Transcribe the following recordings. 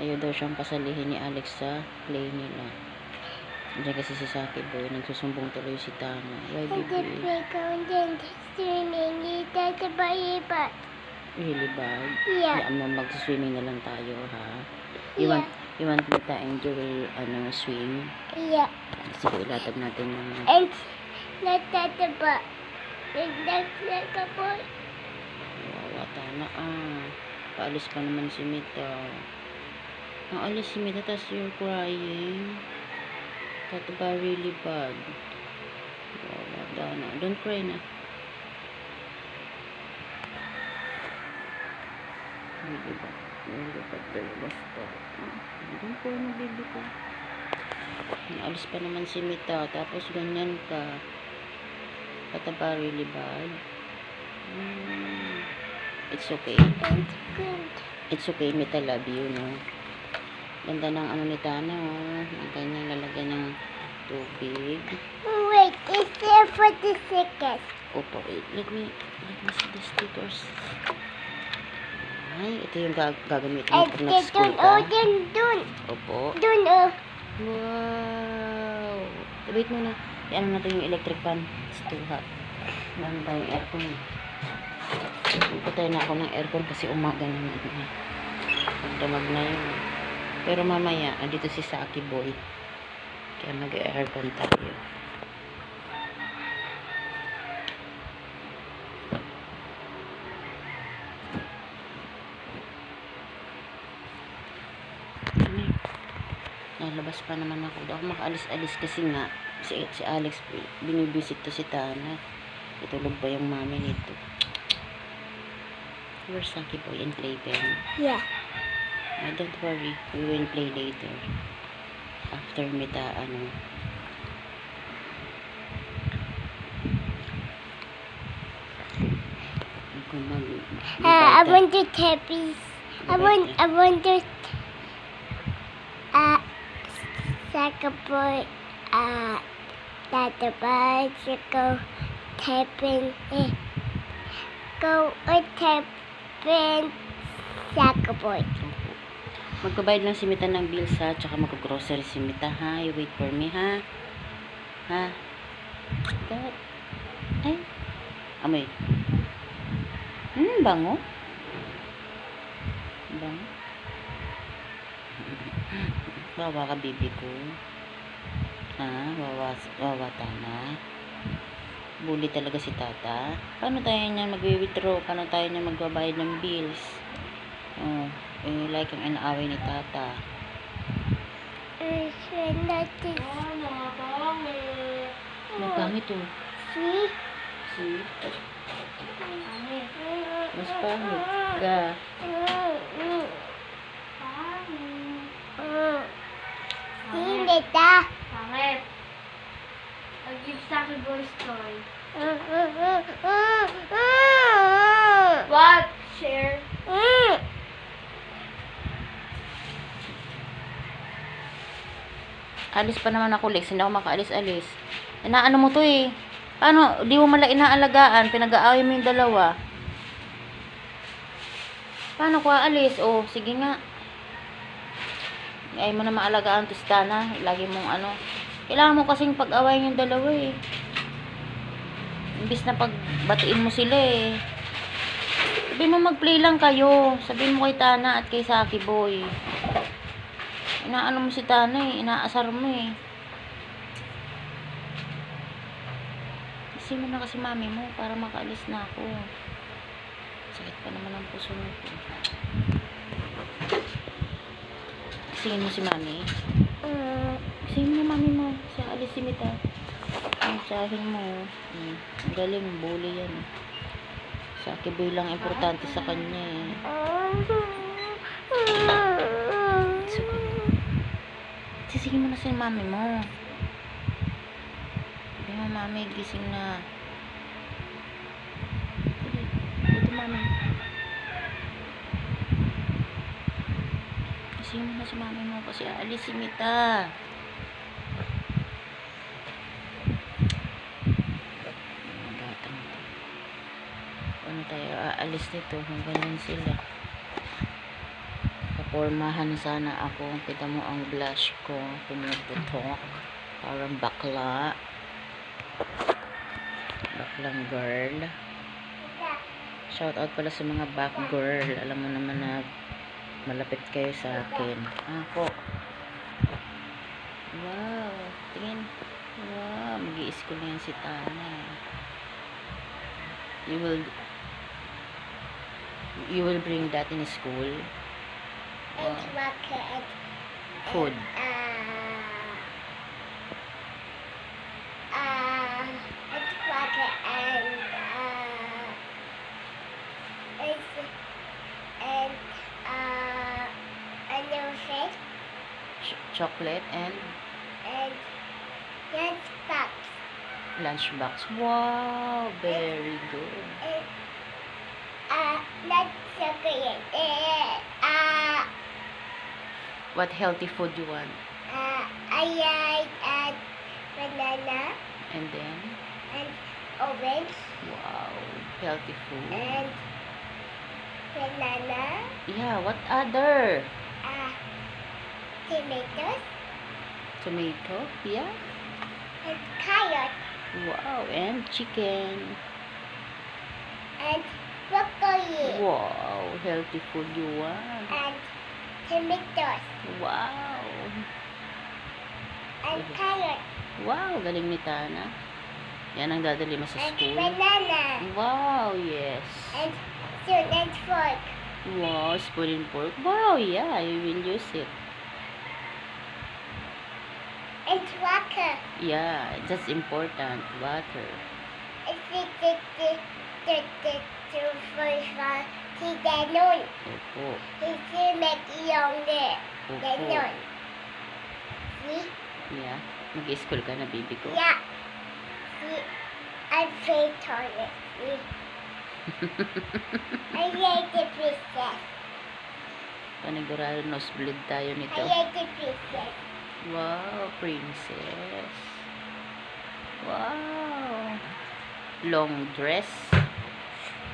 Ayaw daw siyang pasalihin ni Alex sa play nila. Diyan kasi si Saki Boy, nagsusumbong tuloy si Tana. Why, the but Really bad? Yeah. Hayaan mo, mag-swimming na lang tayo, ha? Yeah. You want, you want me to enjoy, ano, swim? Yeah. Sige, ilatag natin ng... And not that the but. And that's like a boy. Wawa, Tana, ah. Paalis pa naman si Mita. Naalis si Mita, tas you're crying. That ba really bad? Wawa, Tana. Don't cry na. Really bad. Really bad talaga basta. Don't cry na, baby ko. Naalis pa naman si Mita, tapos ganyan ka. Pataba really bad. It's okay. Good. It's okay, Mita, love you, no? Ganda ng ano ni Tana, oh. Ang kanyang lalagyan ng tubig. Wait, it's there for the sickest. Opo, wait, let me, let me see the stickers. Ay, ito yung gag gagamitin mo pag nag-school don't, ka. oh, dun, dun, Opo. dun, oh. Wow! Wait muna. Ano natin yung electric fan. It's too hot. Meron tayong aircon. Putay na ako ng aircon kasi umaga naman. eh. Damag na yun. Pero mamaya, andito si Saki Boy. Kaya mag-aircon tayo. Ano? Nalabas pa naman ako. Daw makaalis-alis kasi nga si, si Alex binibisit to si Tana. Itulog ba yung mami nito? Where's Saki Boy and Playpen? Yeah. Ah, don't worry. We will play later. After mita, ano. Uh, I want to tappies. I want, I want to, uh, second boy, uh, that the bicycle tapping, eh, go a tapping, second boy. Magbabayad lang si Mita ng bills ha, tsaka mag-grocery si Mita ha. You wait for me ha. Ha? Got. Ay. Amoy. Hmm, bango. Bango. Wawa ka, baby ko. Ha? Wawa, wawa tana. Bully talaga si tata. Paano tayo niya mag-withdraw? Paano tayo niya magbabayad ng bills? Oh, eh, like ang inaaway ni tata. Nagpangit oh. See? See? Mas pangit ka. See, Nita? Pangit. I'll give Saki Boy's toy. What? Share? Alis pa naman ako, Lex. Hindi ako makaalis-alis. Inaano mo to eh. Paano? Di mo mala inaalagaan. Pinag-aaway mo yung dalawa. Paano ko aalis? Oh, sige nga. Ay mo na maalagaan to si Tana. Lagi mong ano. Kailangan mo kasing pag-awayin yung dalawa eh. Imbis na pagbatiin mo sila eh. Sabi mo mag-play lang kayo. Sabi mo kay Tana at kay Saki Boy. Inaano mo si Tana eh. Inaasar mo eh. Kasi mo na kasi mami mo para makaalis na ako. Sakit pa naman ang puso mo. Kasingin mo si mami. Kasingin mo mami mo. Sa alis si Mita. Ang mo. Hmm. Ang galing. Bully yan. eh. Sa Akiboy lang importante sa kanya eh. So, Sisingin mo na si mami mo. Sabi mo, mami, gising na. Sige, dito mami. Gising mo na si mami mo kasi aalis si Mita. Mga batang to. Ano tayo, aalis nito hanggang sila. Pormahan sana ako. Kita mo ang blush ko. Pumuputok. Parang bakla. Baklang girl. Shout out pala sa mga back girl. Alam mo naman na malapit kayo sa akin. Ako. Wow. Tingin. Wow. mag school na yan si Tana. You will you will bring that in school. And Wow. water and Food. uh, uh, and water and uh, and, and uh, a little fish Ch- chocolate and and lunch box lunchbox. Wow. Very good. and uh, not chocolate. Uh, uh, What healthy food you want? uh, I like uh, banana And then, and orange wow. Healthy food. and banana, Yeah, what other? uh, tomatoes Tomato? Yeah. and carrot Wow. And chicken. and broccoli Wow. Healthy food you want. and tomatoes Wow. and carrot Wow. Galing ni Tana. Yan ang dadali mo sa and school. banana Wow. Yes. and spoon and fork Wow. Spoon and fork. Wow. Yeah. You will use it. and water. Yeah. That's important. Water. And the the the the the the first one si Danon. Opo. Hindi mag-iyongge. Opo. Danon. See? Yeah. Mag-school ka na, baby ko. Yeah. See? I play toilet. See? I like the princess. Panigurado nosebleed tayo I nito. like the princess. Wow, princess. Wow. Long dress.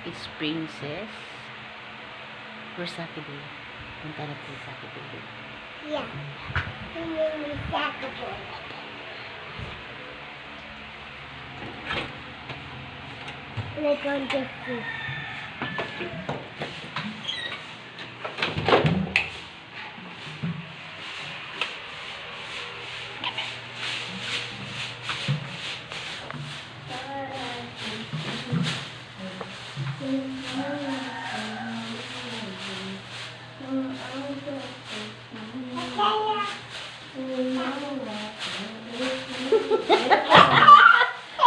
It's princess. Saki Boy? Punta na po Boy. Yeah. Hindi sa ko. We're going to see.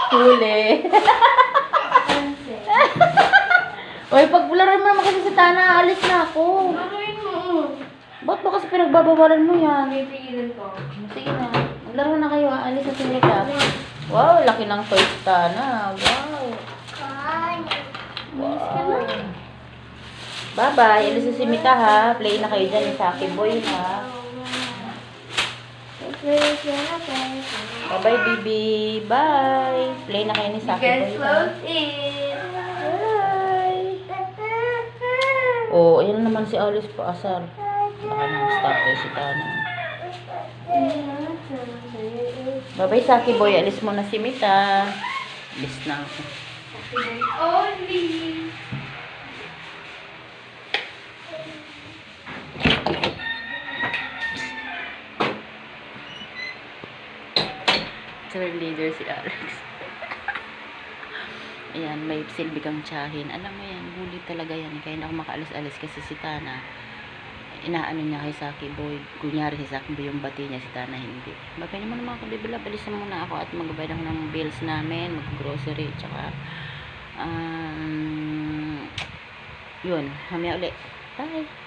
Huli. Oy, pagbularan mo naman kasi si Tana, alis na ako. Gagawin mo. Ba't ba kasi pinagbabawalan mo yan? Titigilan ko. Sige na. Maglaro na kayo, ah. alis na si Mika. Wow, laki ng toy si Tana. Wow. Wow. Bye-bye. Alis na si Mita ha. Play na kayo dyan sa Aki Boy ha. Bye-bye, baby. Bye. Play na kayo ni Saki Guys, Boy ha. close it. Bye. Oh, ayan na naman si Alice pa asar. Baka nang stop kayo si Tana. Bye-bye, Saki Boy. Alis mo na si Mita. Alis na ako. Only. Cheerleader si Alex. Ayan, may silbi kang tsahin. Alam mo yan, bully talaga yan. Kaya na ako makaalis-alis kasi si Tana, inaano niya kay Saki Boy. Kunyari si Saki Boy yung bati niya, si Tana hindi. Bagay naman naman ako, bibila, muna ako at magbayad ako ng bills namin, mag-grocery, tsaka, um, yun, mamaya ulit. Bye!